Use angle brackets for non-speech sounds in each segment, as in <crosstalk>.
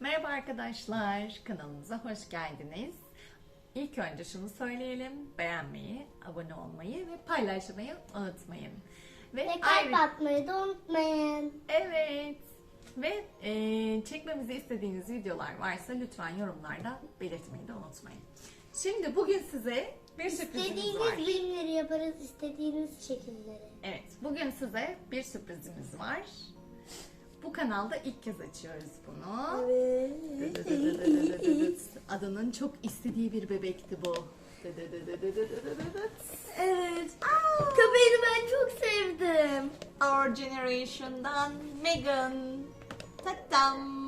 Merhaba arkadaşlar, kanalımıza hoş geldiniz. İlk önce şunu söyleyelim, beğenmeyi, abone olmayı ve paylaşmayı unutmayın. Ve, Ve kalp atmayı da unutmayın. Evet. Ve e, çekmemizi istediğiniz videolar varsa lütfen yorumlarda belirtmeyi de unutmayın. Şimdi bugün size bir sürprizimiz var. İstediğiniz filmleri yaparız, istediğiniz şekilleri. Evet, bugün size bir sürprizimiz var. Bu kanalda ilk kez açıyoruz bunu. Adının çok istediği bir bebekti bu. Evet. Köpeğini ben çok sevdim. Our Generation'dan Megan. Tatam.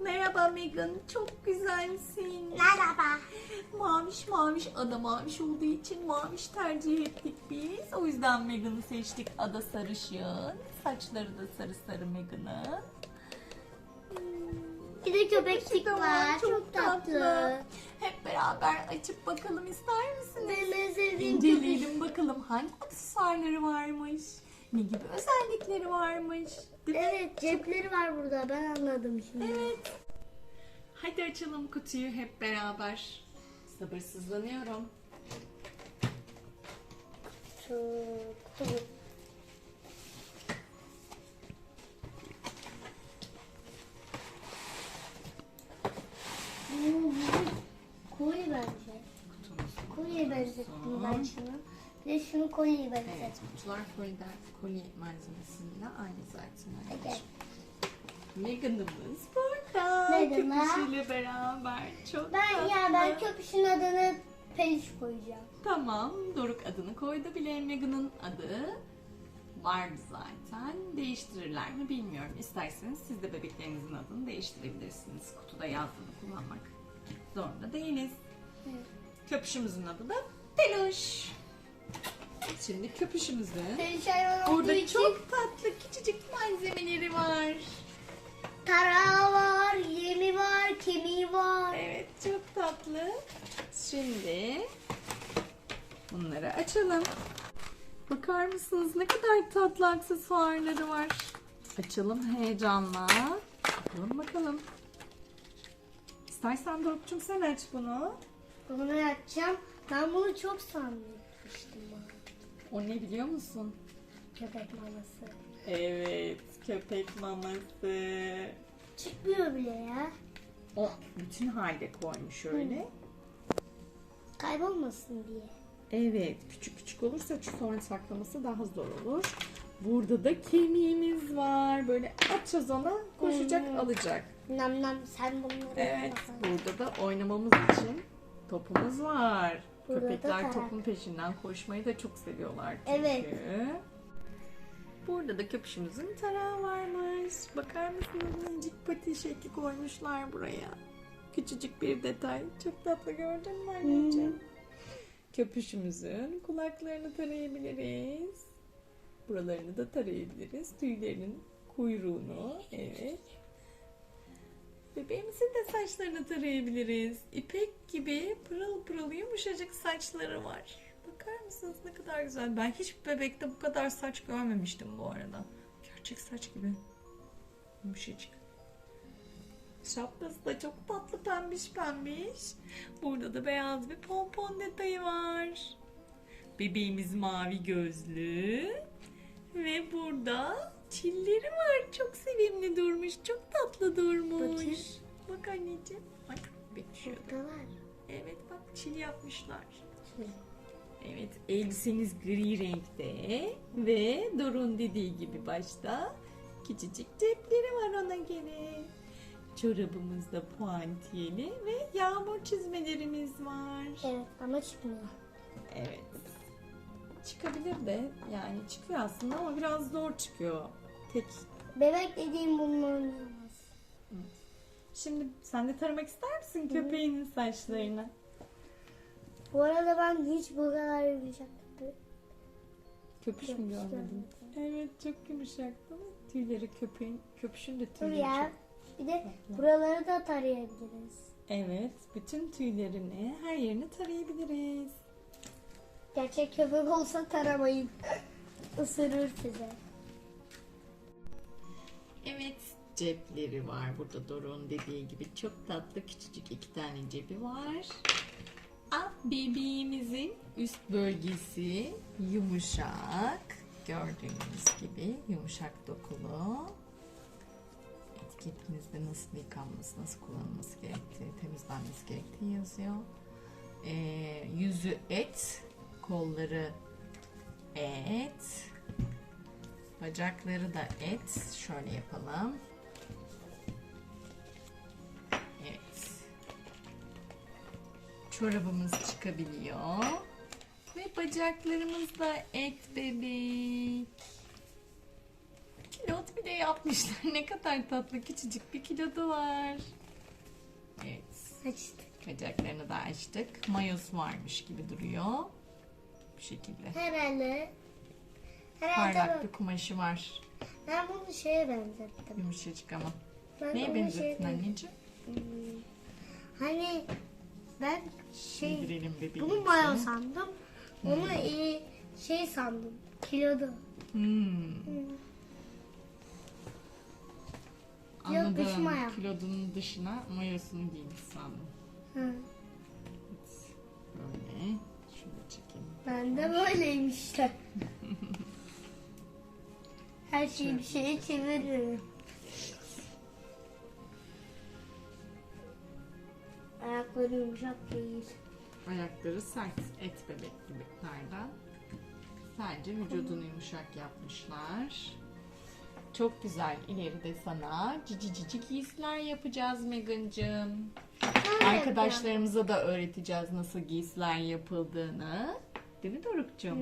Merhaba Megan, çok güzelsin. Merhaba. Maviş maviş, ada maviş olduğu için maviş tercih ettik biz. O yüzden Megan'ı seçtik. Ada sarışın. Saçları da sarı sarı Megan'ın. Bir de köpekçik var. Çok tatlı. Hep beraber açıp bakalım ister misiniz? Benim en sevdiğim köpek. İnceleyelim bakalım hangi aksesuarları varmış. Ne gibi özellikleri varmış. Değil mi? Evet cepleri var burada ben anladım şimdi. Evet. Hadi açalım kutuyu hep beraber. Sabırsızlanıyorum. Çok çok. Kolye benzettim ben şunu. Bir de şunu kolyeye benzettim. Evet, kutular koliden, kolye malzemesiyle aynı zaten. Evet. Megan'ımız burada. Megan'a. Köpüşüyle beraber. Çok Ben tatlı. ya ben köpüşün adını Peliş koyacağım. Tamam, Doruk adını koydu bile. Megan'ın adı vardı zaten. Değiştirirler mi bilmiyorum. İsterseniz siz de bebeklerinizin adını değiştirebilirsiniz. Kutuda yazdığını kullanmak zorunda değiliz. Evet. Köpüşümüzün adı da Peluş. Şimdi köpüşümüzün Peliş hayvan olduğu burada için çok tatlı küçücük malzemeleri var. tarağı var, yemi var, kemiği var. Evet çok tatlı. Şimdi bunları açalım. Bakar mısınız ne kadar tatlı aksesuarları var. Açalım heyecanla. Bakalım bakalım. İstersen Doruk'cum sen aç bunu. Bunu açacağım. Ben bunu çok sanmıştım. O ne biliyor musun? Köpek maması. Evet köpek maması. Çıkmıyor bile ya. O bütün halde koymuş öyle. Kaybolmasın diye. Evet, küçük küçük olursa sonra saklaması daha zor olur. Burada da kemiğimiz var. Böyle açacağız ona, koşacak, Hmm. alacak. Nam nam sen bunları Evet, burada da oynamamız için topumuz var. Burada da Köpekler tarak. topun peşinden koşmayı da çok seviyorlar çünkü. Evet. Burada da köpüşümüzün tarağı varmış. Bakar mısınız? Minicik pati şekli koymuşlar buraya. Küçücük bir detay. Çok tatlı gördün mü anneciğim? Köpüşümüzün kulaklarını tarayabiliriz. Buralarını da tarayabiliriz. Tüylerinin kuyruğunu. Evet. Bebeğimizin de saçlarını tarayabiliriz. İpek gibi pırıl pırıl yumuşacık saçları var. Bakar mısınız ne kadar güzel. Ben hiç bebekte bu kadar saç görmemiştim bu arada. Gerçek saç gibi. Yumuşacık. Şapkası da çok tatlı pembiş pembiş. Burada da beyaz bir pompon detayı var. Bebeğimiz mavi gözlü. Ve burada çilleri var. Çok sevimli durmuş. Çok tatlı durmuş. Bakayım. Bak anneciğim. Ay var. Evet bak çil yapmışlar. Evet elbiseniz gri renkte ve Dorun dediği gibi başta küçücük cepleri var ona göre. Çorabımız da puantiyeli ve yağmur çizmelerimiz var. Evet ama çıkmıyor. Evet. Çıkabilir de yani çıkıyor aslında ama biraz zor çıkıyor. Tek. Bebek dediğim bununla oynayamaz. Şimdi sen de taramak ister misin köpeğinin saçlarını? Bu arada ben hiç bu kadar yumuşak bir Köpüş mü Köpüş görmedin? görmedim. Evet çok yumuşak değil mi? Tüyleri köpeğin, köpüşün de Dur tüyleri ya. çok Bir de buraları da tarayabiliriz. Evet, bütün tüylerini, her yerini tarayabiliriz. Gerçek köpek olsa taramayın. Isırır size. Evet, cepleri var. Burada Doruk'un dediği gibi çok tatlı küçücük iki tane cebi var. Ah bebeğimizin üst bölgesi yumuşak. Gördüğünüz gibi yumuşak dokulu. Etiketinizde nasıl yıkanması, nasıl kullanılması gerektiği, temizlenmesi gerektiği yazıyor. Ee, yüzü et, kolları et, bacakları da et. Şöyle yapalım. Evet. Çorabımız çıkabiliyor. Ve bacaklarımız da et bebek. Kilot bile yapmışlar. <laughs> Ne kadar tatlı küçücük bir kilodu var. Evet. Açtık. Bacaklarını da açtık. Mayos varmış gibi duruyor. Bu şekilde. Herhalde. Herhalde Parlak bak, bir kumaşı var. ben bunu şeye benzettim. Yumuşacık ama. Ben Neye onu benzettin şeye anneciğim? Hmm, Hani ben şey Yedirelim bebeğimizi. bunu maya sandım. Onu iyi şey sandım. Kilodu. Hmm. Yok, dış Anladım. maya. Kilodunun dışına mayosunu giymiş sandım. Hı. Ben de böyleyim işte. Her şeyi bir şeye çeviririm. Ayakları yumuşak değil. Ayakları sert et bebek bebeklerden. Sadece vücudunu yumuşak yapmışlar. Çok güzel. İleride sana cici cici giysiler yapacağız Megan'cığım. Arkadaşlarımıza da öğreteceğiz nasıl giysiler yapıldığını. Değil mi Doruk'cum?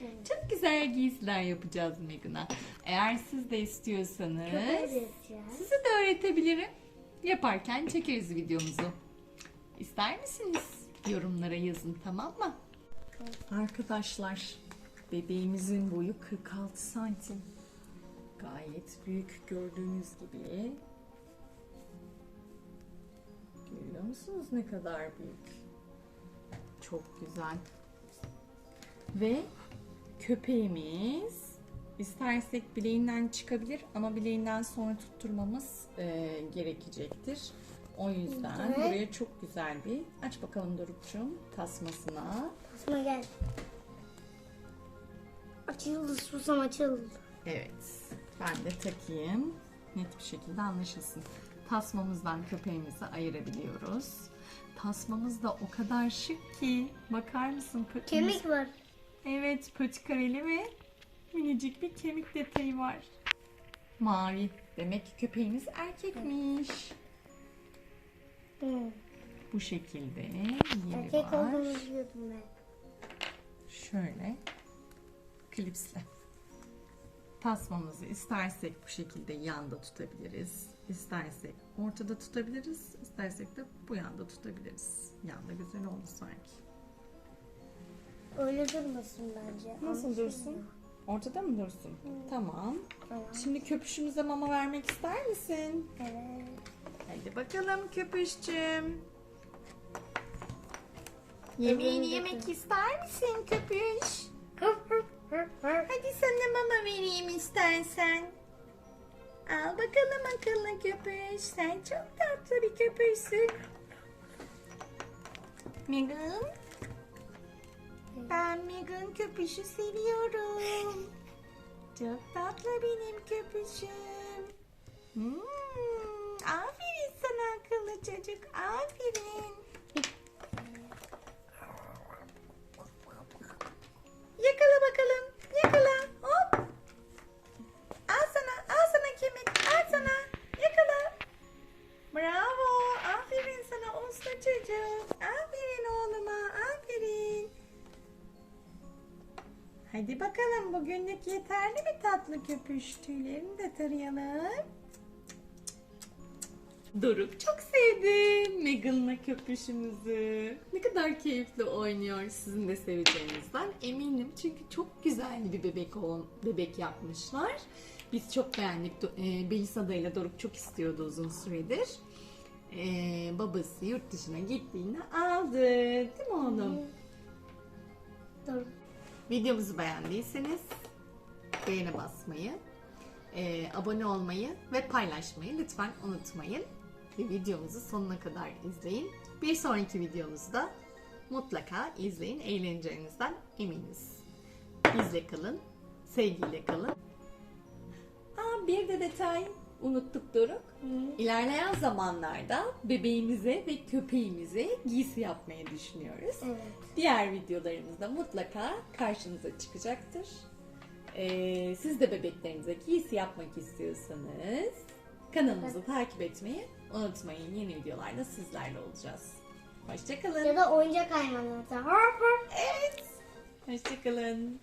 Evet. Çok güzel giysiler yapacağız Megan'a. Eğer siz de istiyorsanız size de öğretebilirim. Yaparken çekeriz videomuzu. İster misiniz? Yorumlara yazın tamam mı? Arkadaşlar bebeğimizin boyu 46 santim. Gayet büyük gördüğünüz gibi. Görüyor musunuz ne kadar büyük? Çok güzel. Ve köpeğimiz istersek bileğinden çıkabilir ama bileğinden sonra tutturmamız e, gerekecektir. O yüzden Evet. buraya çok güzel bir aç bakalım Doruk'cum tasmasına. Asma gel. Açıldı susam açıldı. Evet ben de takayım net bir şekilde anlaşılsın. Tasmamızdan köpeğimizi ayırabiliyoruz. Tasmamız da o kadar şık ki bakar mısın? Pötümüz- Kemik var. Evet, pötikareli ve minicik bir kemik detayı var. Mavi. Demek ki köpeğimiz erkekmiş. Hı. Bu şekilde yeri Erkek var. olduğunu biliyordum ben. Şöyle klipsle. Tasmamızı istersek bu şekilde yanda tutabiliriz. İstersek ortada tutabiliriz. İstersek de bu yanda tutabiliriz. Yanda güzel oldu sanki. Öyle durmasın bence. Nasıl dursun? Ortada mı dursun? Tamam. Tamam. Şimdi köpüşümüze mama vermek ister misin? Evet. Hadi bakalım köpüşçüm. Yemeğini yemek ister misin köpüş? <laughs> Hadi sana mama vereyim istersen. Al bakalım akıllı köpüş. Sen çok tatlı bir köpüşsün. Megan. Ben Megan köpüşü seviyorum. Çok tatlı benim köpüşüm. Hmm, aferin sana akıllı çocuk. Aferin. Hadi bakalım bugünlük yeterli mi tatlı köpüş? Tüylerini de tarayalım. Doruk çok sevdi Megan'la köpüşümüzü. Ne kadar keyifli oynuyor. Sizin de seveceğinizden eminim. Çünkü çok güzel bir bebek olan bebek yapmışlar. Biz çok beğendik. E, Belisa ile Doruk çok istiyordu uzun süredir. E, babası yurt dışına gittiğinde aldı. Değil mi oğlum? Dur. Videomuzu beğendiyseniz beğene basmayı, Ee, abone olmayı ve paylaşmayı lütfen unutmayın. Ve videomuzu sonuna kadar izleyin. Bir sonraki videomuzu da mutlaka izleyin. Eğleneceğinizden eminiz. Bizle kalın, sevgiyle kalın. Aa, bir de detay unuttuk Doruk. İlerleyen zamanlarda bebeğimize ve köpeğimize giysi yapmayı düşünüyoruz. Evet. Diğer videolarımızda mutlaka karşınıza çıkacaktır. Ee, siz de bebeklerinize giysi yapmak istiyorsanız kanalımızı takip etmeyi unutmayın. Yeni videolarda sizlerle olacağız. Hoşçakalın. Ya da oyuncak hayvanlarda. Evet. Hoşçakalın.